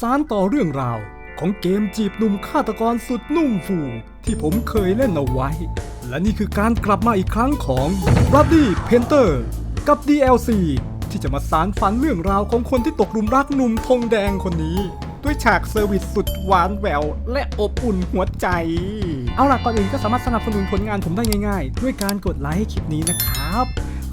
สารต่อเรื่องราว ของเกมจีบหนุ่มฆาตกรสุดนุ่มฟูที่ผมเคยเล่นเอาไว้ และนี่คือการกลับมาอีกครั้งของ b r o d y Painter กับ DLC ที่จะมาสารฝันเรื่องราวของคนที่ตกหลุมรักหนุ่มธงแดงคนนี้ ด้วยฉากเซอร์วิสสุดหวานแหวว และอบอุ่นหัวใจ เอาล่ะก่อนอื่นก็สามารถสนับสนุนผลงานผมได้ง่ายๆ ด้วยการกดไลค์คลิปนี้นะครับ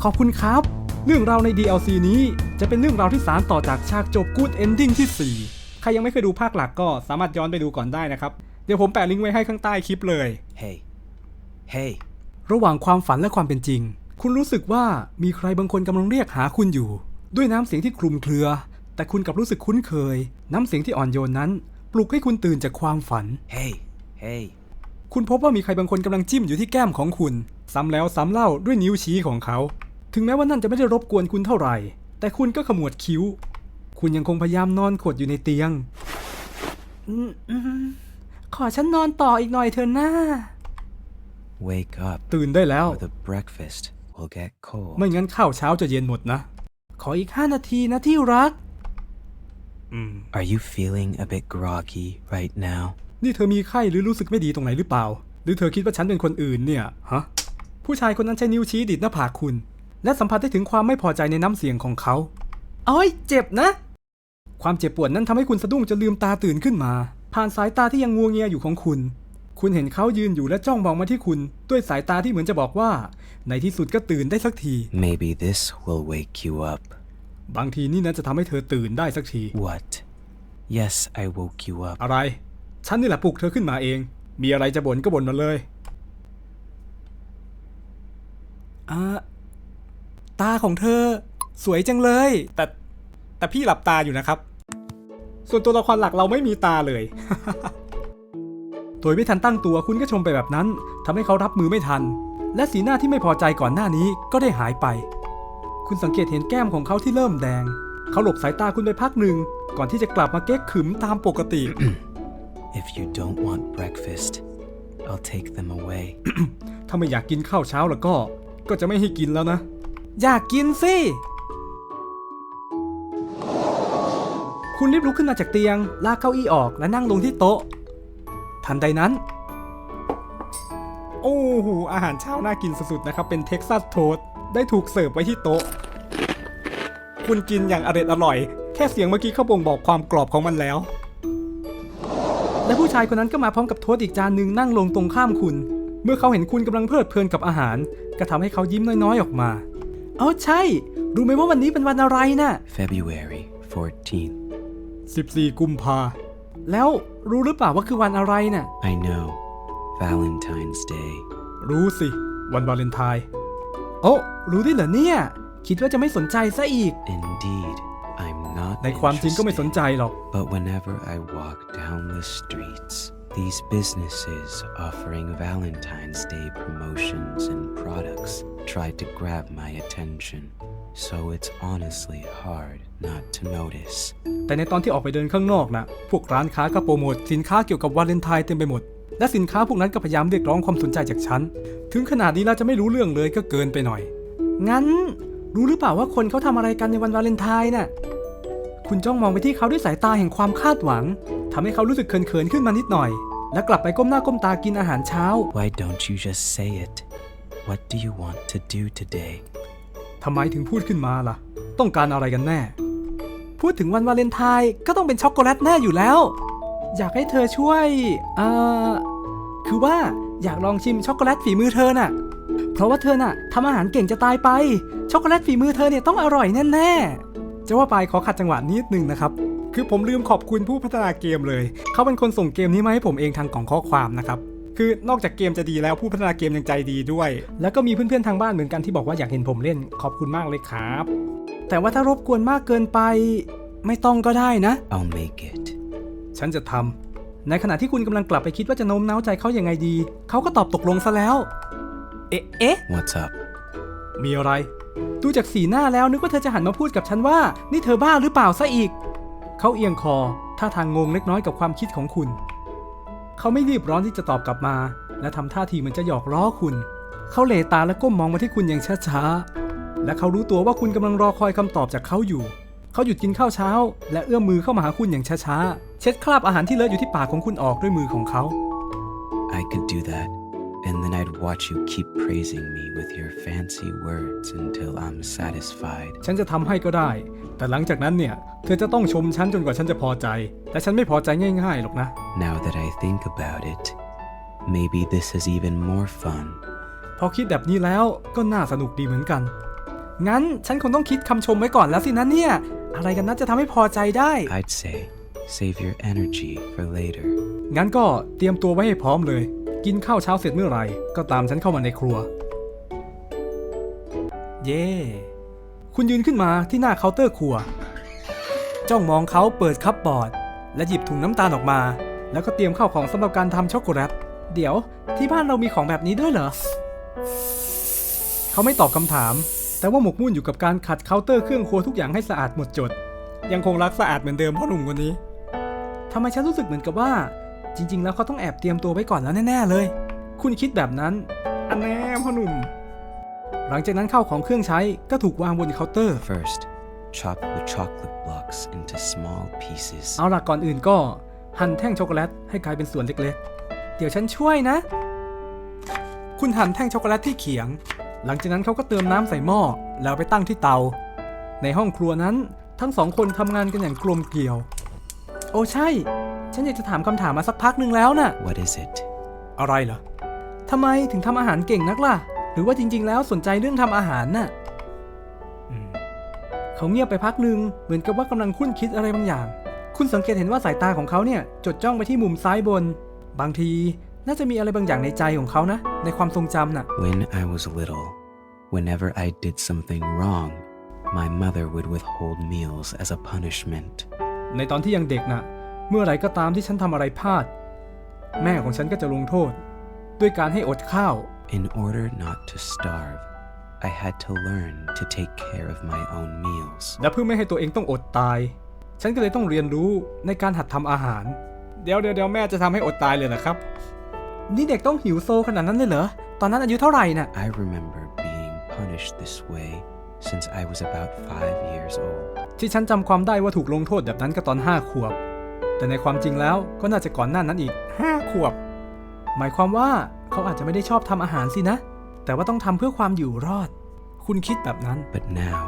ขอบคุณครับ เรื่องราวใน DLC นี้จะเป็นเรื่องราวที่สารต่อจากฉากจบ Good Ending ที่ 4 ครยังไม่เคยดูภาคหลักก็สามารถย้อนไปดูก่อนได้นะครับ เดี๋ยวผมแปะลิงก์ไว้ให้ข้างใต้คลิปเลย Hey. Hey. ระหว่างความฝันและความเป็นจริง คุณรู้สึกว่ามีใครบางคนกำลังเรียกหาคุณอยู่ ด้วยน้ำเสียงที่คลุมเครือ แต่คุณกลับรู้สึกคุ้นเคย น้ำเสียงที่อ่อนโยนนั้น ปลุกให้คุณตื่นจากความฝัน Hey. Hey. คุณพบว่ามีใครบางคนกำลังจิ้มอยู่ที่แก้มของคุณ ซ้ำแล้วซ้ำเล่าด้วยนิ้วชี้ของเขา ถึงแม้ว่านั่นจะไม่ได้รบกวนคุณเท่าไหร่ แต่คุณก็ขมวดคิ้ว คุณยังคงพยายามนอนขดอยู่ในเตียงอืมอืมขอฉันนอนต่ออีกหน่อยเถอะหน้า Wake up. ตื่นได้แล้ว Or the breakfast will get cold. ไม่งั้นข้าวเช้าจะเย็นหมดนะ ขออีกห้านาทีนะที่รักอืม Are you feeling a bit groggy right now? นี่เธอมีไข้หรือรู้สึกไม่ดีตรงไหนหรือเปล่า หรือเธอคิดว่าฉันเป็นคนอื่นเนี่ย ฮะ ผู้ชายคนนั้นใช้นิ้วชี้ดิดหน้าผากคุณ และสัมผัสได้ถึงความไม่พอใจในน้ำเสียงของเขา เอ้ยเจ็บนะ ความเจ็บปวดนั้นทำให้คุณสะดุ้งจนลืมตาตื่นขึ้นมา ผ่านสายตาที่ยังงัวเงียอยู่ของคุณ คุณเห็นเขายืนอยู่และจ้องมองมาที่คุณด้วยสายตาที่เหมือนจะบอกว่า ในที่สุดก็ตื่นได้สักที Maybe this will wake you up. บางทีนี่นะจะทำให้เธอตื่นได้สักที What? Yes, I woke you up. อะไร ฉันนี่แหละปลุกเธอขึ้นมาเอง มีอะไรจะบ่นก็บ่นมาเลยอ่าตาของเธอ สวยจังเลย แต่แต่พี่หลับตาอยู่นะครับ ส่วนตัวละครหลักเราไม่มีตาเลย โดยไม่ทันตั้งตัวคุณก็ชมไปแบบนั้นทำให้เขารับมือไม่ทัน และสีหน้าที่ไม่พอใจก่อนหน้านี้ก็ได้หายไป คุณสังเกตเห็นแก้มของเขาที่เริ่มแดง เขาหลบสายตาคุณไปพักหนึ่ง ก่อนที่จะกลับมาเก๊กขึมตามปกติ If you don't want breakfast, I'll take them away. ถ้าไม่อยากกินข้าวเช้าแล้วก็ ก็จะไม่ให้กินแล้วนะ อยากกินสิ คุณรีบลุกขึ้นมาจากเตียง ลากเก้าอี้ออกและนั่งลงที่โต๊ะ ทันใดนั้น โอ้โหอาหารเช้าน่ากินสุดๆนะครับ เป็นเท็กซัสโทสได้ถูกเสิร์ฟไว้ที่โต๊ะ คุณกินอย่างอร็ดอร่อย แค่เสียงเมื่อกี้เขาบ่งบอกความกรอบของมันแล้ว และผู้ชายคนนั้นก็มาพร้อมกับโทสอีกจานหนึ่งนั่งลงตรงข้ามคุณ เมื่อเขาเห็นคุณกำลังเพลิดเพลินกับอาหาร ก็ทำให้เขายิ้มน้อยๆออกมา เอาใช่ รู้ไหมว่าวันนี้เป็นวันอะไรน่ะ February 14th. 14 กุมภา แล้วรู้หรือเปล่าว่าคือวันอะไรน่ะ I know. Valentine's Day. รู้สิ วันวาเลนไทน์ โอ้ รู้ด้วยเหรอเนี่ย คิดว่าจะไม่สนใจซะอีก Indeed, I'm not ในความจริงก็ไม่สนใจ interested. หรอก But whenever I walk down the streets, these businesses offering Valentine's Day promotions and products try to grab my attention. So it's honestly hard not to notice. แต่ในตอนที่ออกไปเดินข้างนอกนะพวกร้านค้าก็โปรโมทสินค้าเกี่ยวกับวาเลนไทน์เต็มไปหมด และสินค้าพวกนั้นก็พยายามเรียกร้องความสนใจจากฉัน ถึงขนาดนี้แล้วจะไม่รู้เรื่องเลยก็เกินไปหน่อย งั้น รู้หรือเปล่าว่าคนเขาทำอะไรกันในวันวาเลนไทน์น่ะ คุณจ้องมองไปที่เขาด้วยสายตาแห่งความคาดหวังทำให้เขารู้สึกเขินๆขึ้นมานิดหน่อย และกลับไปก้มหน้าก้มตากินอาหารเช้า Why don't you just say it? What do you want to do today? ทำไมถึงพูดขึ้นมาล่ะ ต้องการอะไรกันแน่ พูดถึงวันวาเลนไทน์ก็ต้องเป็นช็อกโกแลตแน่อยู่แล้ว อยากให้เธอช่วยเอ่อคือว่าอยากลองชิมช็อกโกแลตฝีมือเธอน่ะ เพราะว่าเธอน่ะทำอาหารเก่งจะตายไป ช็อกโกแลตฝีมือเธอเนี่ยต้องอร่อยแน่ๆ จะว่าไปขอขัดจังหวะนิดนึงนะครับ คือผมลืมขอบคุณผู้พัฒนาเกมเลย เขาเป็นคนส่งเกมนี้มาให้ผมเองทางกล่องข้อความนะครับ คือนอกจากเกมจะดีแล้วผู้พัฒนาเกมยังใจดีด้วย แล้วก็มีเพื่อนๆทางบ้านเหมือนกันที่บอกว่าอยากเห็นผมเล่นขอบคุณมากเลยครับ แต่ว่าถ้ารบกวนมากเกินไป ไม่ต้องก็ได้นะ I'll make it. ฉันจะทำในขณะที่คุณกำลังกลับไปคิดว่าจะโน้มน้าวใจเขายังไงดี เขาก็ตอบตกลงซะแล้ว เอ๊ะเอ๊ะ What's up? มีอะไร ดูจากสีหน้าแล้วนึกว่าเธอจะหันมาพูดกับฉันว่า นี่เธอบ้าหรือเปล่าซะอีก เขาเอียงคอท่าทางงงเล็กน้อยกับความคิดของคุณ เขาไม่รีบร้อนที่จะตอบกลับมา และทำท่าทีเหมือนจะหยอกล้อคุณ เขาเหลตาและก้มมองมาที่คุณอย่างช้าๆ และเขารู้ตัวว่าคุณกำลังรอคอยคำตอบจากเขาอยู่ เขาหยุดกินข้าวเช้า และเอื้อมมือเข้ามาหาคุณอย่างช้าๆ เช็ดคราบอาหารที่เลอะอยู่ที่ปากของคุณออกด้วยมือของเขา I can do that, and then I'd watch you keep praising me with your fancy words until I'm satisfied. ฉันจะทำให้ก็ได้ แต่หลังจากนั้นเนี่ย เธอจะต้องชมฉันจนกว่าฉันจะพอใจ แต่ฉันไม่พอใจง่ายๆหรอกนะ Now that I think about it, maybe this is even more fun. พอคิดแบบนี้แล้วก็น่าสนุกดีเหมือนกัน งั้นฉันคงต้องคิดคำชมไว้ก่อนแล้วสินะเนี่ย อะไรกันนะจะทำให้พอใจได้ I'd say, save your energy for later. งั้นก็เตรียมตัวไว้ให้พร้อมเลย กินข้าวเช้าเสร็จเมื่อไหร่ ก็ตามฉันเข้ามาในครัว เย่คุณยืนขึ้นมาที่หน้าเคาน์เตอร์ครัว จ้องมองเขาเปิดคัพบอร์ด และหยิบถุงน้ำตาลออกมา แล้วก็เตรียมข้าวของสำหรับการทำช็อกโกแลต เดี๋ยวที่บ้านเรามีของแบบนี้ด้วยเหรอ เขาไม่ตอบคำถาม แต่ว่าหมกมุ่นอยู่กับการขัดเคาน์เตอร์เครื่องครัวทุกอย่างให้สะอาดหมดจด ยังคงรักสะอาดเหมือนเดิมพ่อหนุ่มคนนี้ทำไมฉันรู้สึกเหมือนกับว่า จริง ๆ แล้วเขาต้องแอบเตรียมตัวไว้ก่อนแล้วแน่ ๆ เลย คุณคิดแบบนั้น อันแน่พ่อหนุ่ม หลังจากนั้นข้าวของเครื่องใช้ก็ถูกวางบนเคาน์เตอร์ First, chop the chocolate blocks into small pieces. เอาล่ะก่อนอื่นก็ หั่นแท่งช็อกโกแลตให้กลายเป็นส่วนเล็กๆ เดี๋ยวฉันช่วยนะ คุณหั่นแท่งช็อกโกแลตที่เขียง หลังจากนั้นเขาก็เติมน้ำใส่หม้อแล้วเอาไปตั้งที่เตา ในห้องครัวนั้นทั้งสองคนทำงานกันอย่างกลมเกลียว โอ้ใช่ ฉันอยากจะถามคำถามมาสักพักหนึ่งแล้วน่ะ What is it? อะไรเหรอทำไมถึงทำอาหารเก่งนักล่ะ หรือว่าจริง ๆ แล้วสนใจเรื่องทำอาหารน่ะอืมเขาเงียบไปพักหนึ่งเหมือนกับว่ากำลังคุ้นคิดอะไรบางอย่าง คุณสังเกตเห็นว่าสายตาของเขาเนี่ยจดจ้องไปที่มุมซ้ายบน บางทีน่าจะมีอะไรบางอย่างในใจของเขานะ ในความทรงจำน่ะ When I was little, whenever I did something wrong, my mother would withhold meals as a punishment. ในตอนที่ยังเด็กน่ะ เมื่อไหรก็ตามที่ฉันทำอะไรพลาด แม่ของฉันก็จะลงโทษ ด้วยการให้อดข้าว In order not to starve, I had to learn to take care of my own meals. และเพื่อไม่ให้ตัวเองต้องอดตาย ฉันก็เลยต้องเรียนรู้ในการหัดทำอาหาร เดี๋ยวเดี๋ยวเดี๋ยวแม่จะทำให้อดตายเลยเหรอครับ นี่เด็กต้องหิวโซขนาดนั้นเลยเหรอ ตอนนั้นอายุเท่าไหร่น่ะ I remember being punished this way since I was about five years old. ที่ฉันจำความได้ว่าถูกลงโทษแบบนั้นก็ตอนห้าขวบ แต่ในความจริงแล้วก็น่าจะก่อนหน้านั้นอีกห้าขวบ หมายความว่าเขาอาจจะไม่ได้ชอบทำอาหารสินะ แต่ว่าต้องทำเพื่อความอยู่รอด คุณคิดแบบนั้น But now,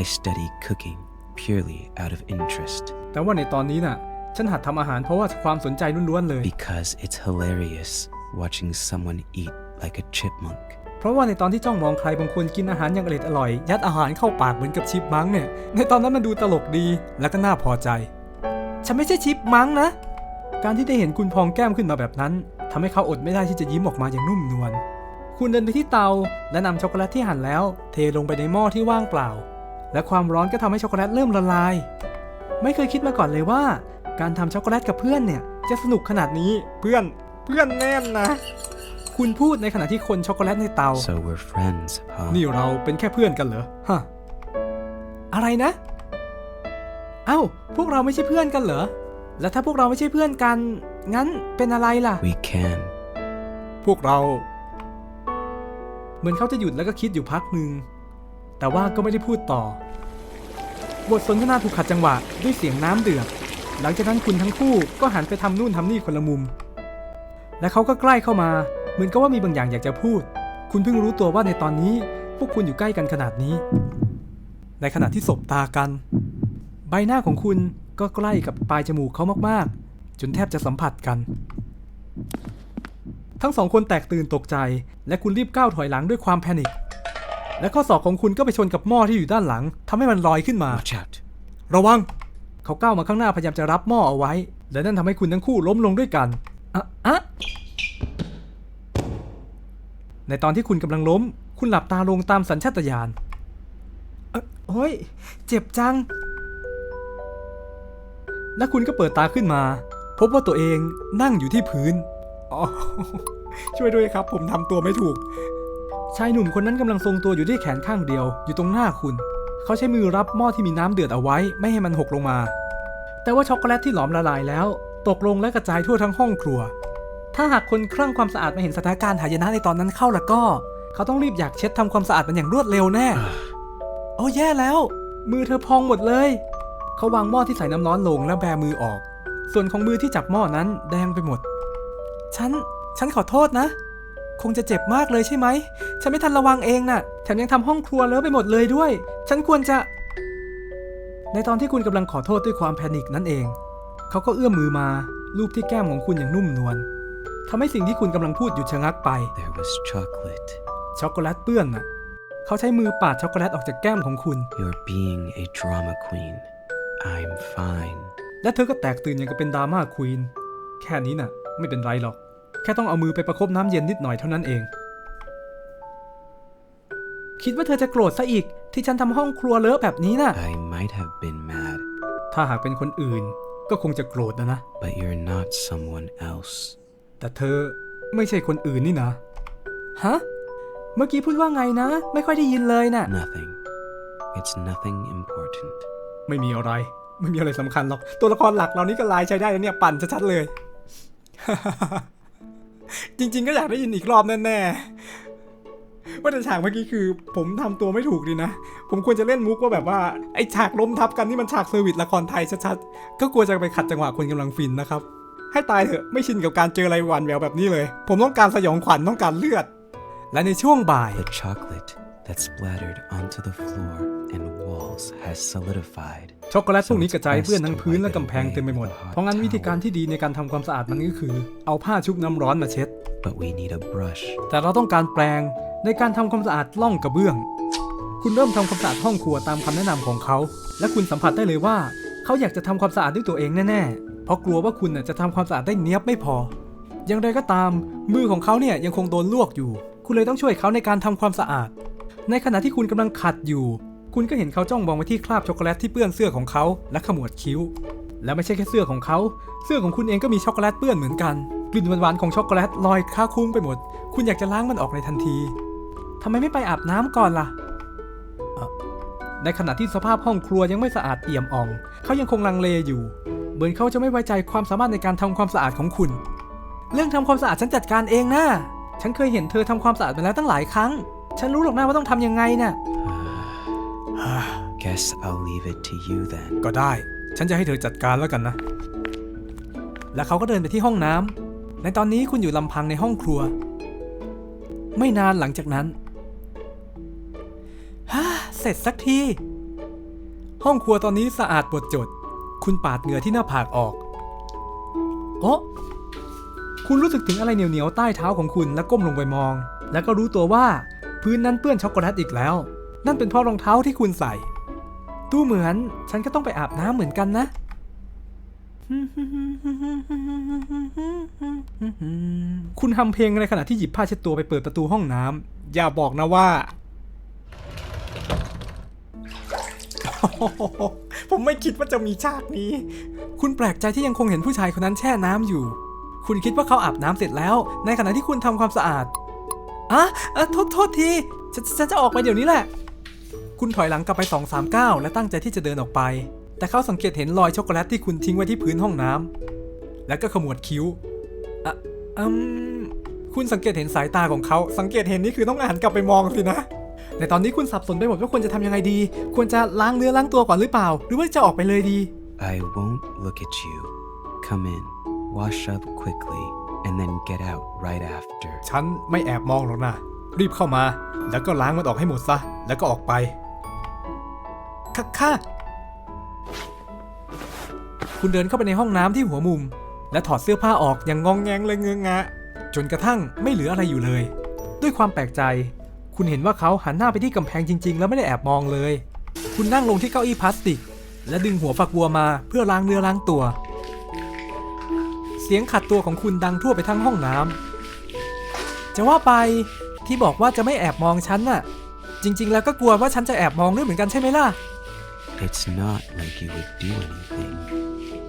I study cooking purely out of interest แต่ว่าในตอนนี้น่ะ ฉันหัดทำอาหารเพราะว่าความสนใจล้วนๆเลย because it's hilarious watching someone eat like a chipmunk. เพราะว่าในตอนที่จ้องมองใครบางคนกินอาหารอย่างอร่อยอร่อยยัดอาหารเข้าปากเหมือนกับชิปมังก์เนี่ย ในตอนนั้นมันดูตลกดี และก็น่าพอใจ ฉันไม่ใช่ชิปมังก์นะ การที่ได้เห็นคุณพองแก้มขึ้นมาแบบนั้นทำให้เขาอดไม่ได้ที่จะยิ้มออกมาอย่างนุ่มนวล คุณเดินไปที่เตา และนำช็อกโกแลตที่หั่นแล้ว เทลงไปในหม้อที่ว่างเปล่า และความร้อนก็ทำให้ช็อกโกแลตเริ่มละลาย ไม่เคยคิดมาก่อนเลยว่า การทำช็อกโกแลตกับเพื่อนเนี่ยจะสนุกขนาดนี้ เพื่อน เพื่อนแน่นนะ คุณพูดในขณะที่คนช็อกโกแลตในเตา So we're friends, huh? นี่เราเป็นแค่เพื่อนกันเหรอ ฮะ อะไรนะ เอ้า พวกเราไม่ใช่เพื่อนกันเหรอ แล้วถ้าพวกเราไม่ใช่เพื่อนกัน งั้นเป็นอะไรล่ะ We can. พวกเรา เหมือนเขาจะหยุดแล้วก็คิดอยู่พักหนึ่ง แต่ว่าก็ไม่ได้พูดต่อ บทสนทนาถูกขัดจังหวะด้วยเสียงน้ำเดือด หลังจากนั้นคุณทั้งคู่ก็หันไปทำนู่นทำนี่คนละมุม และเขาก็ใกล้เข้ามา เหมือนกับว่ามีบางอย่างอยากจะพูด คุณเพิ่งรู้ตัวว่าในตอนนี้ พวกคุณอยู่ใกล้กันขนาดนี้ ในขณะที่สบตากัน ใบหน้าของคุณก็ใกล้กับปลายจมูกเขามากๆ จนแทบจะสัมผัสกัน ทั้งสองคนแตกตื่นตกใจ และคุณรีบก้าวถอยหลังด้วยความแพนิคและข้อศอกของคุณก็ไปชนกับหม้อที่อยู่ด้านหลังทำให้มันลอยขึ้นมา Watch out. ระวัง เขาก้าวมาข้างหน้าพยายามจะรับหม้อเอาไว้ และนั่นทำให้คุณทั้งคู่ล้มลงด้วยกันอะอะในตอนที่คุณกำลังล้ม คุณหลับตาลงตามสัญชาตญาณเอ้อโอ้ย เจ็บจัง และคุณก็เปิดตาขึ้นมา พบว่าตัวเองนั่งอยู่ที่พื้นอ๋อช่วยด้วยครับ ผมทำตัวไม่ถูก ชายหนุ่มคนนั้นกำลังทรงตัวอยู่ด้วยแขนข้างเดียว อยู่ตรงหน้าคุณ เขาใช้มือรับหม้อที่มีน้ำเดือดเอาไว้ ไม่ให้มันหกลงมา แต่ว่าช็อกโกแลตที่หลอมละลายแล้ว ตกลงและกระจายทั่วทั้งห้องครัว ถ้าหากคนคลั่งความสะอาดมาเห็นสถานการณ์หายนะในตอนนั้นเข้าแล้วก็ เขาต้องรีบอยากเช็ดทำความสะอาดมันอย่างรวดเร็วแน่ โอ้แย่แล้ว มือเธอพองหมดเลย เขาวางหม้อที่ใส่น้ำร้อนลงแล้วแบมือออก ส่วนของมือที่จับหม้อนั้นแดงไปหมด ฉัน ฉันขอโทษนะ คงจะเจ็บมากเลยใช่ไหม ฉันไม่ทันระวังเองน่ะ แถมยังทำห้องครัวเลอะไปหมดเลยด้วย ฉันควรจะ ในตอนที่คุณกำลังขอโทษด้วยความแพนิคนั่นเอง เขาก็เอื้อมมือมาลูบที่แก้มของคุณอย่างนุ่มนวลทำให้สิ่งที่คุณกำลังพูดหยุดชะงักไป There was chocolate. ช็อกโกแลตเปื้อนน่ะ เขาใช้มือปาดช็อกโกแลตออกจากแก้มของคุณ You're being a drama queen. I'm fine. และเธอก็แตกตื่นอย่างกับเป็นดราม่าควีนแค่นี้น่ะ ไม่เป็นไรหรอก แค่ต้องเอามือไปประคบน้ำเย็นนิดหน่อยเท่านั้นเอง คิดว่าเธอจะโกรธซะอีก ที่ฉันทำห้องครัวเลอะแบบนี้น่ะ I might have been mad, ถ้าหากเป็นคนอื่นก็คงจะโกรธนะนะ but you're not someone else. แต่เธอไม่ใช่คนอื่นนี่นะ ฮะ เมื่อกี้พูดว่าไงนะ ไม่ค่อยได้ยินเลยน่ะ Nothing. It's nothing important. ไม่มีอะไร ไม่มีอะไรสำคัญหรอก ตัวละครหลักเรานี่ก็ลายใช้ได้แล้วเนี่ยปั่นชัดๆเลย จริง ๆ ก็อยากได้ยินอีกรอบแน่ๆว่าแต่ฉากเมื่อกี้คือ ผมทำตัวไม่ถูกดีนะ ผมควรจะเล่นมุกว่าแบบว่าไอ้ฉากล้มทับกันนี่มันฉากเซอร์วิสละครไทยชัดๆ ก็กลัวจะไปขัดจังหวะคนกำลังฟินนะครับ ให้ตายเถอะไม่ชินกับการเจออะไรหวานแววแบบนี้เลย ผมต้องการสยองขวัญต้องการเลือด และในช่วงบ่าย The chocolate that splattered onto the floor ช็อกโกแลตพวกนี้กระจายเปื้อนทั้งพื้นและกำแพงเต็มไปหมด เพราะงั้นวิธีการที่ดีในการทำความสะอาดมันก็คือ เอาผ้าชุบน้ำร้อนมาเช็ด But we need a brush. แต่เราต้องการแปรงในการทำความสะอาดล่องกระเบื้อง คุณเริ่มทำความสะอาดห้องครัวตามคำแนะนำของเขา และคุณสัมผัสได้เลยว่า เขาอยากจะทำความสะอาดด้วยตัวเองแน่ๆ เพราะกลัวว่าคุณน่ะจะทำความสะอาดได้เนี้ยบไม่พอ อย่างไรก็ตาม มือของเขาเนี่ยยังคงโดนลวกอยู่ คุณเลยต้องช่วยเขาในการทำความสะอาด ในขณะที่คุณกำลังขัดอยู่ คุณก็เห็นเขาจ้องมองไปที่คราบช็อกโกแลตที่เปื้อนเสื้อของเขาและขมวดคิ้ว และไม่ใช่แค่เสื้อของเขา เสื้อของคุณเองก็มีช็อกโกแลตเปื้อนเหมือนกัน กลิ่นหวานๆของช็อกโกแลตลอยค้าคุ้งไปหมด คุณอยากจะล้างมันออกในทันทีทำไมไม่ไปอาบน้ำก่อนล่ะเอ่อในขณะที่สภาพห้องครัวยังไม่สะอาดเอี่ยมอ่อง เขายังคงลังเลอยู่ เหมือนเขาจะไม่ไว้ใจความสามารถในการทำความสะอาดของคุณ เรื่องทำความสะอาดฉันจัดการเองนะ ฉันเคยเห็นเธอทำความสะอาดมาแล้วตั้งหลายครั้ง ฉันรู้หรอกนะว่าต้องทำยังไงน่ะ Guess I'll leave it to you then. ก็ได้ ฉันจะให้เธอจัดการแล้วกันนะ แล้วเขาก็เดินไปที่ห้องน้ำ ในตอนนี้คุณอยู่ลำพังในห้องครัว ไม่นานหลังจากนั้นฮ่าเสร็จสักที ห้องครัวตอนนี้สะอาดหมดจด คุณปาดเหงื่อที่หน้าผากออก โอ้คุณรู้สึกถึงอะไรเหนียวๆใต้เท้าของคุณแล้วก้มลงไปมอง แล้วก็รู้ตัวว่าพื้นนั้นเปื้อนช็อกโกแลตอีกแล้ว นั่นเป็นเพราะรองเท้าที่คุณใส่ ดูเหมือนฉันก็ต้องไปอาบน้ำเหมือนกันนะ คุณทำเพลงในขณะที่หยิบผ้าเช็ดตัวไปเปิดประตูห้องน้ำอย่าบอกนะว่า ผมไม่คิดว่าจะมีฉากนี้ คุณแปลกใจที่ยังคงเห็นผู้ชายคนนั้นแช่น้ำอยู่ คุณคิดว่าเขาอาบน้ำเสร็จแล้ว ในขณะที่คุณทำความสะอาดอะโทษโทษที ฉันจะออกไปเดี๋ยวนี้แหละ คุณถอยหลังกลับไป 2 3ก้าวและตั้งใจที่จะเดินออกไป แต่เขาสังเกตเห็นรอยช็อกโกแลตที่คุณทิ้งไว้ที่พื้นห้องน้ำแล้วก็ขมวดคิ้วอะอืมคุณสังเกตเห็นสายตาของเขา สังเกตเห็นนี่คือต้องอ่านกลับไปมองสินะในตอนนี้คุณสับสนไปหมดว่าควรจะทำยังไงดี ควรจะล้างเนื้อล้างตัวก่อนหรือเปล่า หรือว่าจะออกไปเลยดี I won't look at you. Come in, wash up quickly, and then get out right after. ฉันไม่แอบมองหรอกนะ รีบเข้ามา แล้วก็ล้างมันออกให้หมดซะ แล้วก็ออกไป ค่ะค่ะคุณเดินเข้าไปในห้องน้ำที่หัวมุม และถอดเสื้อผ้าออกอย่างงองแงงเลยเงืองะ จนกระทั่งไม่เหลืออะไรอยู่เลย ด้วยความแปลกใจ คุณเห็นว่าเขาหันหน้าไปที่กำแพงจริง ๆ แล้วไม่ได้แอบมองเลย คุณนั่งลงที่เก้าอี้พลาสติก และดึงหัวฝักบัวมาเพื่อล้างเนื้อล้างตัว เสียงขัดตัวของคุณดังทั่วไปทั้งห้องน้ำจะว่าไปที่บอกว่าจะไม่แอบมองฉันน่ะ จริง ๆ แล้วก็กลัวว่าฉันจะแอบมองด้วยเหมือนกันใช่ไหมล่ะ It's not like you would do anything,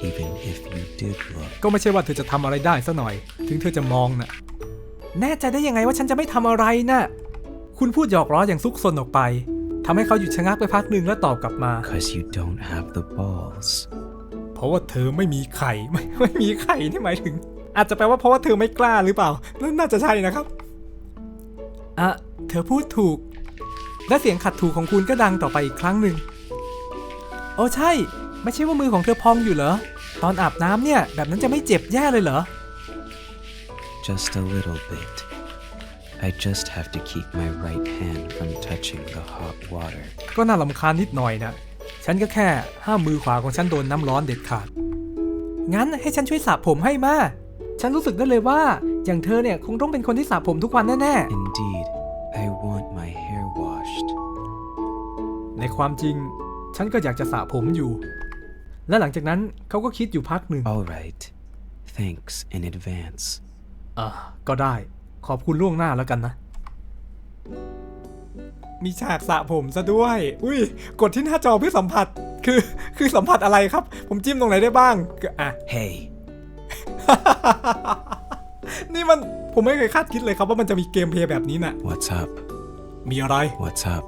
even if you did look. ก็ไม่ใช่ว่าเธอจะทำอะไรได้ซะหน่อย ถึงเธอจะมองน่ะ แน่ใจได้ยังไงว่าฉันจะไม่ทำอะไรน่ะ คุณพูดหยอกล้ออย่างซุกซนออกไปทำให้เขาหยุดชะงักไปพักหนึ่งแล้วตอบกลับมา Because you don't have the balls. เพราะว่าเธอไม่มีไข่ไม่ไม่มีไข่นี่หมายถึง อาจจะแปลว่าเพราะว่าเธอไม่กล้าหรือเปล่านั่นน่าจะใช่นะครับอะเธอพูดถูก และเสียงขัดถูกของคุณก็ดังต่อไปอีกครั้งหนึ่งโอ้ใช่ ไม่ใช่ว่ามือของเธอพองอยู่เหรอ ตอนอาบน้ำเนี่ย แบบนั้นจะไม่เจ็บแย่เลยเหรอ Just a little bit. I just have to keep my right hand from touching the hot water. ก็น่าลำคาญนิดหน่อยนะ ฉันก็แค่ห้ามมือขวาของฉันโดนน้ำร้อนเด็ดขาด งั้นให้ฉันช่วยสระผมให้มา ฉันรู้สึกได้เลยว่า อย่างเธอเนี่ยคงต้องเป็นคนที่สระผมทุกวันแน่ Indeed, I want my hair washed. ๆ ในความจริง ฉันก็อยากจะสระผมอยู่ และหลังจากนั้นเขาก็คิดอยู่พักหนึ่ง All right. Thanks in advance. อ่าก็ได้ ขอบคุณล่วงหน้าแล้วกันนะ มีฉากสระผมซะด้วย อุ้ย กดที่หน้าจอเพื่อสัมผัส คือ คือสัมผัสอะไรครับ ผมจิ้มตรงไหนได้บ้างก็อะ Hey, นี่มัน ผมไม่เคยคาดคิดเลยครับว่ามันจะมีเกมเพลย์แบบนี้น่ะ what's up? มีอะไร What's up?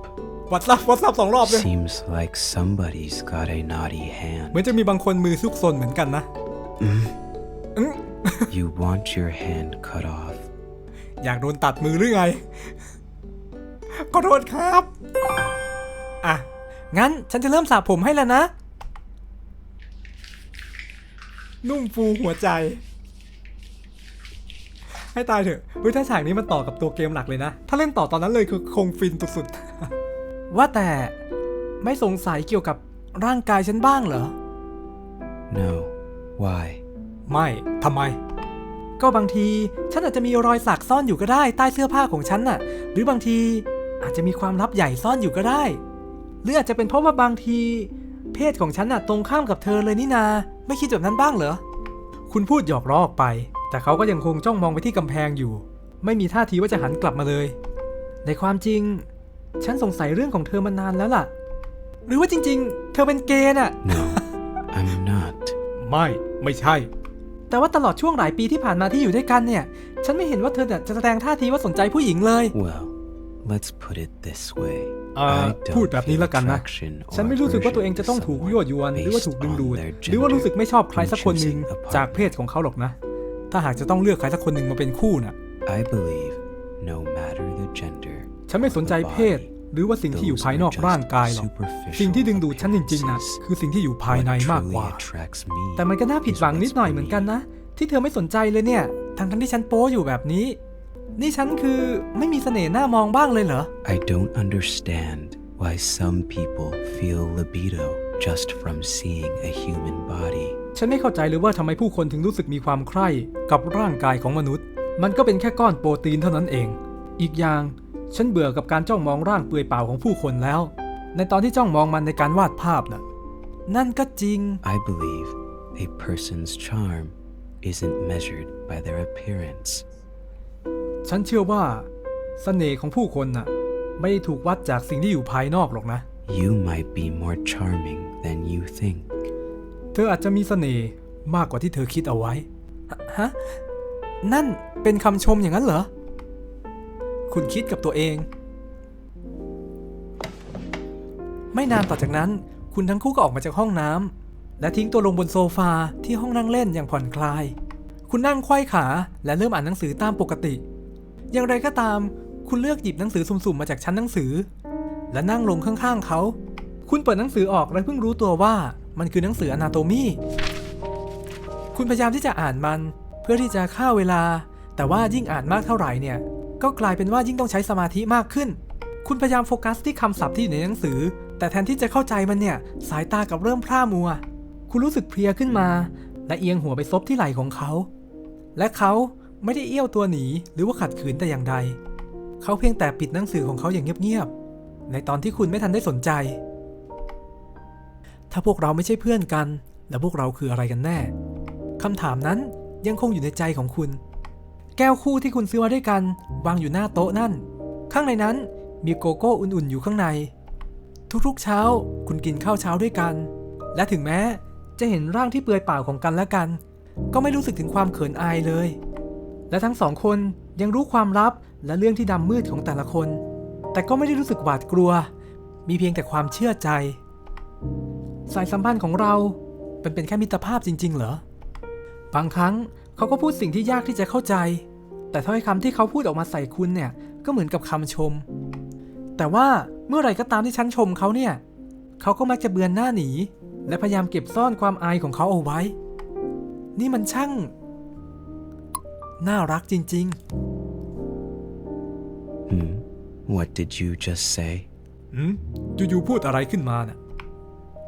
วัดซับวัดซับสองรอบเลย Seems like somebody's got a naughty เหมือน hand. จะมีบางคนมือซุกซนเหมือนกันนะ You want your hand cut off. อยากโดนตัดมือหรือไง ขอโทษครับ อะ งั้นฉันจะเริ่มสระผมให้แล้วนะ นุ่มฟูหัวใจ ให้ตายเถอะเฮ้ยถ้าฉากนี้มันต่อกับตัวเกมหลักเลยนะ ถ้าเล่นต่อตอนนั้นเลยคือคงฟินสุดๆ ว่าแต่ไม่สงสัยเกี่ยวกับร่างกายฉันบ้างเหรอ No. Why? ไม่ทำไม ก็บางทีฉันอาจจะมีรอยสักซ่อนอยู่ก็ได้ใต้เสื้อผ้าของฉันน่ะ หรือบางทีอาจจะมีความลับใหญ่ซ่อนอยู่ก็ได้ หรืออาจจะเป็นเพราะว่าบางที เพศของฉันน่ะตรงข้ามกับเธอเลยนี่นา ไม่คิดแบบนั้นบ้างเหรอ คุณพูดหยอกล้อออกไป แต่เขาก็ยังคงจ้องมองไปที่กำแพงอยู่ ไม่มีท่าทีว่าจะหันกลับมาเลย ในความจริง ฉันสงสัยเรื่องของเธอมานานแล้วล่ะ หรือว่าจริง ๆ เธอเป็นเกย์น่ะ No, I'm not. ไม่ ไม่ใช่ แต่ว่าตลอดช่วงหลายปีที่ผ่านมาที่อยู่ด้วยกันเนี่ย ฉันไม่เห็นว่าเธอเนี่ยจะแสดงท่าทีว่าสนใจผู้หญิงเลย Well, let's put it this way. อ่า I don't พูดแบบนี้ feel แล้วกันนะ attraction or ฉันไม่รู้สึกว่าตัวเองจะต้องถูกยั่วยวนหรือว่าถูกดึงดูดหรือว่ารู้สึกไม่ชอบใครสักคนหนึ่งจากเพศของเขาหรอกนะ ถ้าหากจะต้องเลือกใครสักคนหนึ่งมาเป็นคู่น่ะ I believe no matter the gender, ฉันไม่สนใจเพศ หรือว่าสิ่งที่อยู่ภายนอกร่างกายหรอก สิ่งที่ดึงดูดฉันจริง ๆนะคือสิ่งที่อยู่ภายในมากกว่า แต่มันก็น่าผิดหวังนิดหน่อยเหมือนกันนะ ที่เธอไม่สนใจเลยเนี่ย ทั้งทั้งๆที่ฉันโป้อยู่แบบนี้ นี่ฉันคือไม่มีเสน่ห์หน้ามองบ้างเลยเหรอ I don't understand why some people feel libido just from seeing a human body. ฉันไม่เข้าใจเลยว่าทำไมผู้คนถึงรู้สึกมีความใคร่กับร่างกายของมนุษย์ มันก็เป็นแค่ก้อนโปรตีนเท่านั้นเอง อีกอย่าง ฉันเบื่อกับการจ้องมองร่างเปลือยเปล่าของผู้คนแล้ว ในตอนที่จ้องมองมันในการวาดภาพน่ะนั่นก็จริง I believe a person's charm isn't measured by their appearance. ฉันเชื่อว่าเสน่ห์ของผู้คนน่ะ ไม่ได้ถูกวัดจากสิ่งที่อยู่ภายนอกหรอกนะ You might be more charming than you think. เธออาจจะมีเสน่ห์มากกว่าที่เธอคิดเอาไว้ ฮะฮะนั่นเป็นคำชมอย่างนั้นเหรอ คุณคิดกับตัวเอง ไม่นานต่อจากนั้น คุณทั้งคู่ก็ออกมาจากห้องน้ำและทิ้งตัวลงบนโซฟาที่ห้องนั่งเล่นอย่างผ่อนคลาย คุณนั่งไขว้ขาและเริ่มอ่านหนังสือตามปกติ อย่างไรก็ตาม คุณเลือกหยิบหนังสือสุ่มๆมาจากชั้นหนังสือ และนั่งลงข้างๆเขา คุณเปิดหนังสือออกและเพิ่งรู้ตัวว่ามันคือหนังสืออนาโตมีคุณพยายามที่จะอ่านมันเพื่อที่จะฆ่าเวลา แต่ว่ายิ่งอ่านมากเท่าไหร่เนี่ย ก็กลายเป็นว่ายิ่งต้องใช้สมาธิมากขึ้น คุณพยายามโฟกัสที่คำศัพท์ที่อยู่ในหนังสือ แต่แทนที่จะเข้าใจมันเนี่ย สายตากับเริ่มพร่ามัว คุณรู้สึกเพลียขึ้นมา และเอียงหัวไปซบที่ไหล่ของเขา และเขาไม่ได้เอี้ยวตัวหนี หรือว่าขัดขืนแต่อย่างใด เขาเพียงแต่ปิดหนังสือของเขาอย่างเงียบๆ ในตอนที่คุณไม่ทันได้สนใจ ถ้าพวกเราไม่ใช่เพื่อนกัน แล้วพวกเราคืออะไรกันแน่คำถามนั้นยังคงอยู่ในใจของคุณ แก้วคู่ที่คุณซื้อมาด้วยกัน วางอยู่หน้าโต๊ะนั่น ข้างในนั้นมีโกโก้อุ่นๆอยู่ข้างใน ทุกๆเช้าคุณกินข้าวเช้าด้วยกัน และถึงแม้จะเห็นร่างที่เปลือยเปล่าของกันและกัน ก็ไม่รู้สึกถึงความเขินอายเลย และทั้งสองคนยังรู้ความลับและเรื่องที่ดำมืดของแต่ละคน แต่ก็ไม่ได้รู้สึกหวาดกลัว มีเพียงแต่ความเชื่อใจ สายสัมพันธ์ของเราเป็นเป็นแค่มิตรภาพจริง ๆ เหรอบางครั้งเขาก็พูดสิ่งที่ยากที่จะเข้าใจ แต่ถ้อยคำที่เขาพูดออกมาใส่คุณเนี่ยก็เหมือนกับคำชม แต่ว่าเมื่อไหร่ก็ตามที่ฉันชมเขาเนี่ยเขาก็มักจะเบือนหน้าหนี และพยายามเก็บซ่อนความอายของเขาเอาไว้ นี่มันช่าง น่ารักจริง Hmm? What did you just say? ๆอืมอยู่ๆพูดอะไรขึ้นมาน่ะ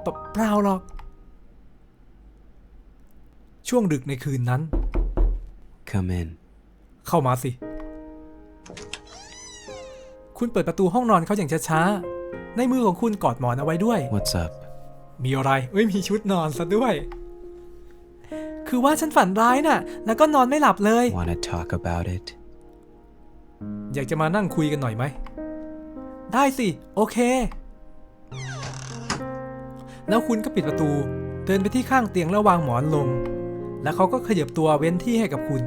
เปเปล่าหรอก ช่วงดึกในคืนนั้น Come in. เข้ามาสิ คุณเปิดประตูห้องนอนเขาอย่างช้าๆ ในมือของคุณกอดหมอนเอาไว้ด้วย What's up? มีอะไรเอ้ยมีชุดนอนซะด้วย คือว่าฉันฝันร้ายน่ะ แล้วก็นอนไม่หลับเลย Wanna talk about it? อยากจะมานั่งคุยกันหน่อยไหม ได้สิ โอเค แล้วคุณก็ปิดประตู เดินไปที่ข้างเตียงแล้ววางหมอนลง แล้วเขาก็ขยับตัวเว้นที่ให้กับคุณ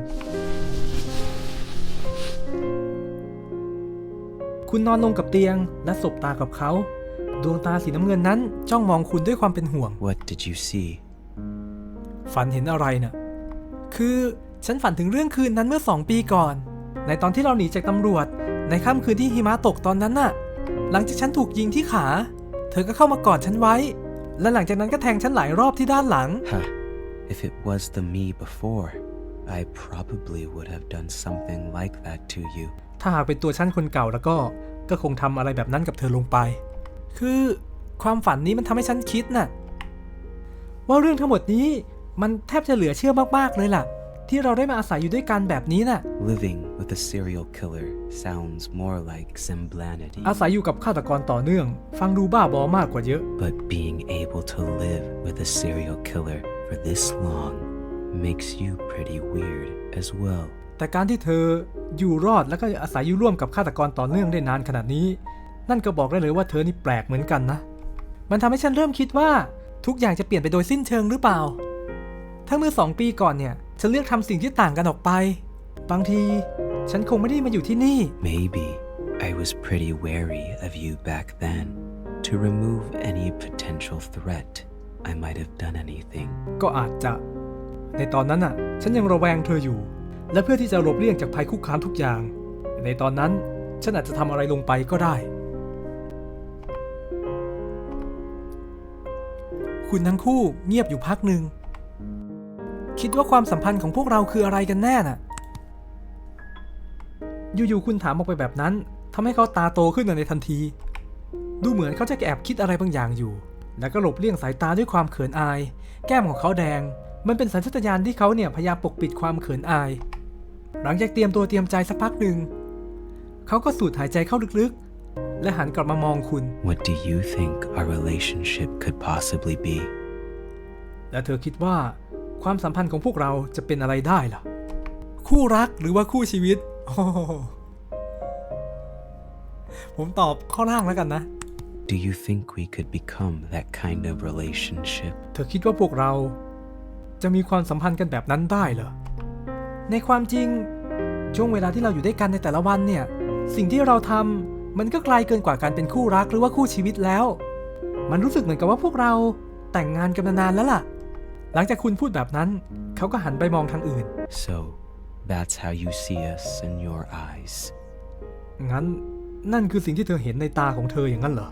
คุณนอนลงกับเตียงและสบตากับเขา ดวงตาสีน้ำเงินนั้นจ้องมองคุณด้วยความเป็นห่วง What did you see? ฝันเห็นอะไรน่ะ คือฉันฝันถึงเรื่องคืนนั้นเมื่อสองปีก่อน ในตอนที่เราหนีจากตำรวจ ในค่ำคืนที่หิมะตกตอนนั้นน่ะ หลังจากฉันถูกยิงที่ขา เธอก็เข้ามากอดฉันไว้ และหลังจากนั้นก็แทงฉันหลายรอบที่ด้านหลัง Huh. If it was the me before, I probably would have done something like that to you. ถ้าหากเป็นตัวฉันคนเก่าแล้วก็ก็คงทำอะไรแบบนั้นกับเธอลงไป คือความฝันนี้มันทำให้ฉันคิดน่ะ ว่าเรื่องทั้งหมดนี้มันแทบจะเหลือเชื่อมากๆเลยล่ะ ที่เราได้มาอาศัยอยู่ด้วยกันแบบนี้น่ะ Living with a serial killer sounds more like Zemblanity. อาศัยอยู่กับฆาตกรต่อเนื่อง ฟังดูบ้าบอมากกว่าเยอะ But being able to live with a serial killer for this long makes you pretty weird as well. แต่การที่เธออยู่รอดแล้วก็อาศัยอยู่ร่วมกับฆาตกรต่อเนื่องได้นานขนาดนี้ นั่นก็บอกได้เลยว่าเธอนี่แปลกเหมือนกันนะ มันทำให้ฉันเริ่มคิดว่าทุกอย่างจะเปลี่ยนไปโดยสิ้นเชิงหรือเปล่า ถ้าเมื่อสองปีก่อนเนี่ย ฉันเลือกทำสิ่งที่ต่างกันออกไป บางที ฉันคงไม่ได้มาอยู่ที่นี่ Maybe I was pretty wary of you back then. To remove any potential threat, I might have done anything. ก็อาจจะ ในตอนนั้นน่ะ ฉันยังระแวงเธออยู่ และเพื่อที่จะหลบเลี่ยงจากภัยคุกคามทุกอย่าง ในตอนนั้นฉันอาจจะทำอะไรลงไปก็ได้ คุณทั้งคู่เงียบอยู่พักหนึ่ง คิดว่าความสัมพันธ์ของพวกเราคืออะไรกันแน่น่ะ อยู่ๆคุณถามออกไปแบบนั้นทำให้เขาตาโตขึ้นในทันที ดูเหมือนเขาจะแอบคิดอะไรบางอย่างอยู่ แล้วก็หลบเลี่ยงสายตาด้วยความเขินอาย แก้มของเขาแดง มันเป็นสัญชาตญาณที่เขาเนี่ยพยายามปกปิดความเขินอาย หลังจากเตรียมตัวเตรียมใจสักพักหนึ่ง เขาก็สูดหายใจเข้าลึกๆ และหันกลับมามองคุณ What do you think our relationship could possibly be? และเธอคิดว่าความสัมพันธ์ของพวกเราจะเป็นอะไรได้ล่ะ คู่รักหรือว่าคู่ชีวิตโอ้โหผมตอบข้อล่างแล้วกันนะ Do you think we could become that kind of relationship? เธอคิดว่าพวกเราจะมีความสัมพันธ์กันแบบนั้นได้เหรอ ในความจริง ช่วงเวลาที่เราอยู่ด้วยกันในแต่ละวันเนี่ย สิ่งที่เราทำมันก็ไกลเกินกว่าการเป็นคู่รักหรือว่าคู่ชีวิตแล้ว มันรู้สึกเหมือนกับว่าพวกเราแต่งงานกันมานานแล้วล่ะ หลังจากคุณพูดแบบนั้น เขาก็หันไปมองทางอื่น So, that's how you see us in your eyes. งั้นนั่นคือสิ่งที่เธอเห็นในตาของเธออย่างนั้นเหรอ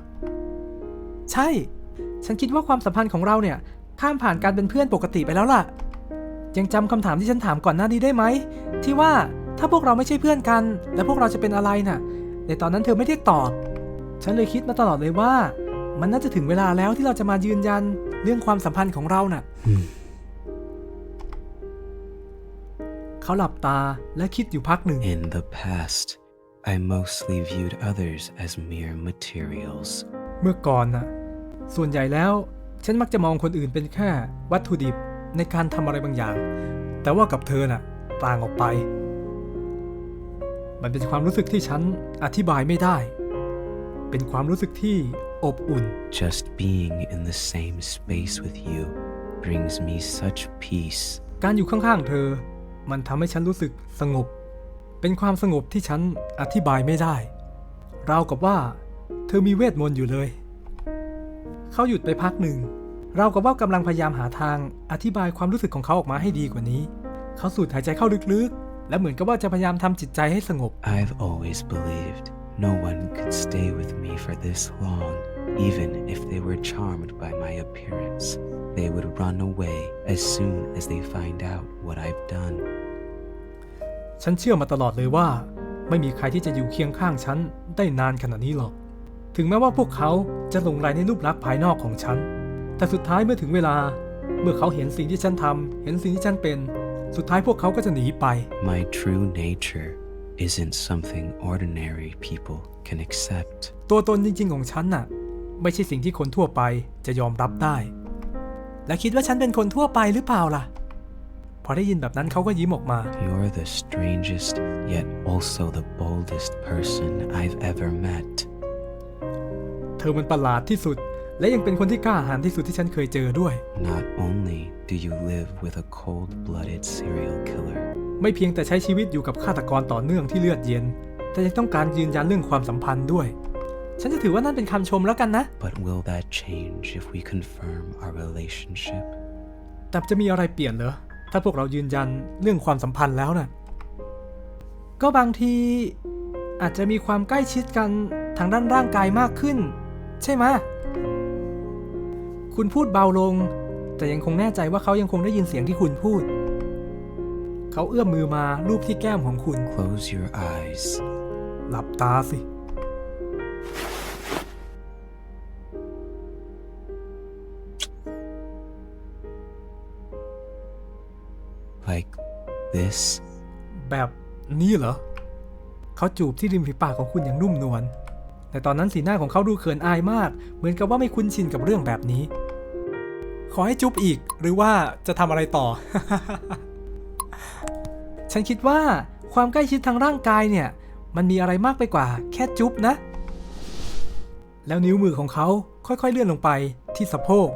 ใช่ ฉันคิดว่าความสัมพันธ์ของเราเนี่ย ข้ามผ่านการเป็นเพื่อนปกติไปแล้วล่ะ ยังจำคำถามที่ฉันถามก่อนหน้านี้ได้ไหม ที่ว่าถ้าพวกเราไม่ใช่เพื่อนกัน แล้วพวกเราจะเป็นอะไรน่ะ ในตอนนั้นเธอไม่ได้ตอบ ฉันเลยคิดมาตลอดเลยว่า มันน่าจะถึงเวลาแล้วที่เราจะมายืนยันเรื่องความสัมพันธ์ของเราน่ะ Hmm. เขาหลับตาและคิดอยู่พักหนึ่ง In the past, I mostly viewed others as mere materials. เมื่อก่อนน่ะ ส่วนใหญ่แล้ว ฉันมักจะมองคนอื่นเป็นแค่วัตถุดิบ ในการทำอะไรบางอย่าง แต่ว่ากับเธอน่ะต่างออกไป มันเป็นความรู้สึกที่ฉันอธิบายไม่ได้ เป็นความรู้สึกที่อบอุ่น Just being in the same space with you brings me such peace. การอยู่ข้างๆเธอ มันทำให้ฉันรู้สึกสงบ เป็นความสงบที่ฉันอธิบายไม่ได้ ราวกับว่า เธอมีเวทมนต์อยู่เลย เขาหยุดไปพักหนึ่ง ราวกับว่ากำลังพยายามหาทางอธิบายความรู้สึกของเขาออกมาให้ดีกว่านี้ เขาสูดหายใจเข้าลึกๆ และเหมือนกับว่าจะพยายามทำจิตใจให้สงบ I've always believed no one could stay with me for this long Even if they were charmed by my appearance, they would run away as soon as they find out what I've done. ฉันเชื่อมาตลอดเลยว่า ไม่มีใครที่จะอยู่เคียงข้างฉันได้นานขนาดนี้หรอก ถึงแม้ว่าพวกเขาจะหลงไหลในรูปลักษณ์ภายนอกของฉัน แต่สุดท้ายเมื่อถึงเวลา เมื่อเขาเห็นสิ่งที่ฉันทำเห็นสิ่งที่ฉันเป็น สุดท้ายพวกเขาก็จะหนีไป My true nature isn't something ordinary people can accept. ตัวตนจริง ๆ ของฉันน่ะ ไม่ใช่สิ่งที่คนทั่วไปจะยอมรับได้ และคิดว่าฉันเป็นคนทั่วไปหรือเปล่าล่ะ พอได้ยินแบบนั้นเขาก็ยิ้มออกมา You're the strangest, yet also the boldest person I've ever met. เธอมันประหลาดที่สุด และยังเป็นคนที่กล้าหาญที่สุดที่ฉันเคยเจอด้วย Not only do you live with a cold blooded serial killer, ไม่เพียงแต่ใช้ชีวิตอยู่กับฆาตกรต่อเนื่องที่เลือดเย็น แต่ยังต้องการยืนยันเรื่องความสัมพันธ์ด้วย ฉันจะถือว่านั่นเป็นคำชมแล้วกันนะ but will that change if we confirm our relationship? แต่จะมีอะไรเปลี่ยนเหรอ ถ้าพวกเรายืนยันเรื่องความสัมพันธ์แล้วน่ะ ก็บางทีอาจจะมีความใกล้ชิดกันทางด้านร่างกายมากขึ้น ใช่ไหมะ คุณพูดเบาลง แต่ยังคงแน่ใจว่าเขายังคงได้ยินเสียงที่คุณพูด เขาเอื้อมมือมาลูบที่แก้มของคุณ Close your eyes. หลับตาสิ Like this? แบบนี้เหรอ เขาจูบที่ริมฝีปากของคุณอย่างนุ่มนวล แต่ตอนนั้นสีหน้าของเขาดูเขินอายมาก เหมือนกับว่าไม่คุ้นชินกับเรื่องแบบนี้ ขอให้จุ๊บอีก หรือว่าจะทำอะไรต่อ ฉันคิดว่าความใกล้ชิดทางร่างกายเนี่ย มันมีอะไรมากไปกว่า แค่จุ๊บนะ แล้วนิ้วมือของเขาค่อยๆเลื่อนลงไปที่สะโพก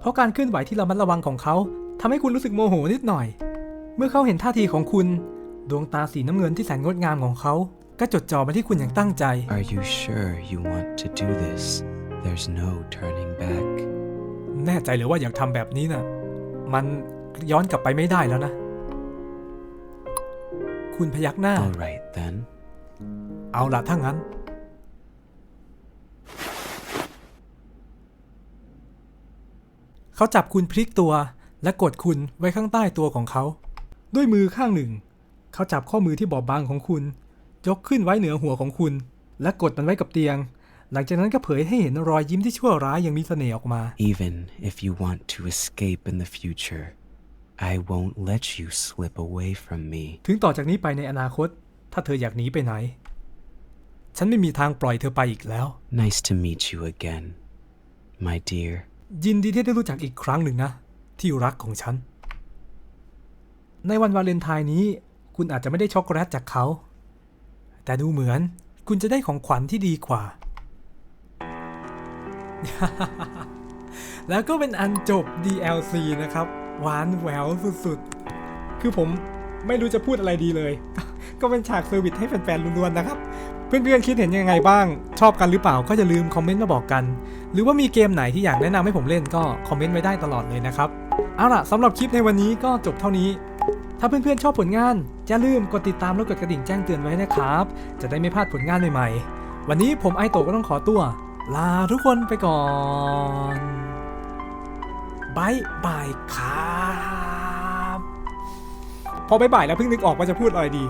เพราะการเคลื่อนไหวที่ระมัดระวังของเขาทำให้คุณรู้สึกโมโหนิดหน่อย เมื่อเขาเห็นท่าทีของคุณ ดวงตาสีน้ำเงินที่แสนงดงามของเขา ก็จดจ่อมาที่คุณอย่างตั้งใจ Are you sure you want to do this? There's no turning back. แน่ใจหรือว่าอยากทำแบบนี้น่ะมันย้อนกลับไปไม่ได้แล้วนะ คุณพยักหน้า Alright then. เอาละถ้างั้น เขาจับคุณพลิกตัวและกดคุณไว้ข้างใต้ตัวของเขา ด้วยมือข้างหนึ่ง เขาจับข้อมือที่บอบบางของคุณ ยกขึ้นไว้เหนือหัวของคุณ และกดมันไว้กับเตียง หลังจากนั้นก็เผยให้เห็นรอยยิ้มที่ชั่วร้ายอย่างมีเสน่ห์ออกมา Even if you want to escape in the future, I won't let you slip away from me. ถึงต่อจากนี้ไปในอนาคต ถ้าเธออยากหนีไปไหน ฉันไม่มีทางปล่อยเธอไปอีกแล้ว Nice to meet you again, my dear. ยินดีที่ได้รู้จักอีกครั้งหนึ่งนะ ที่รักของฉัน ในวันวาเลนไทน์นี้ คุณอาจจะไม่ได้ช็อกโกแลตจากเขา แต่ดูเหมือนคุณจะได้ของขวัญที่ดีกว่า แล้วก็เป็นอันจบ DLC นะครับ หวานแหววสุดๆ คือผมไม่รู้จะพูดอะไรดีเลย ก็เป็นฉากเซอร์วิสให้แฟนๆล้วนๆนะครับ เพื่อนๆคิดเห็นยังไงบ้าง ชอบกันหรือเปล่าก็อย่าลืมคอมเมนต์มาบอกกัน หรือว่ามีเกมไหนที่อยากแนะนำให้ผมเล่นก็คอมเมนต์ไว้ได้ตลอดเลยนะครับ เอาล่ะสำหรับคลิปในวันนี้ก็จบเท่านี้ ถ้าเพื่อนๆชอบผลงานอย่าลืมกดติดตามแล้วกดกระดิ่งแจ้งเตือนไว้นะครับ จะได้ไม่พลาดผลงานใหม่ๆ วันนี้ผมไอโตะก็ต้องขอตัว ลาทุกคนไปก่อนบายบายครับพอบายบายแล้วเพิ่งนึกออกว่าจะพูดอะไรดี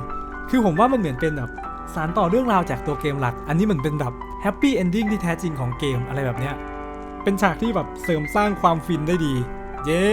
คือผมว่ามันเหมือนเป็นแบบสารต่อเรื่องราวจากตัวเกมหลัก อันนี้เหมือนเป็นแบบแฮปปี้เอนดิ้งที่แท้จริงของเกมอะไรแบบเนี้ย เป็นฉากที่แบบเสริมสร้างความฟินได้ดี เย้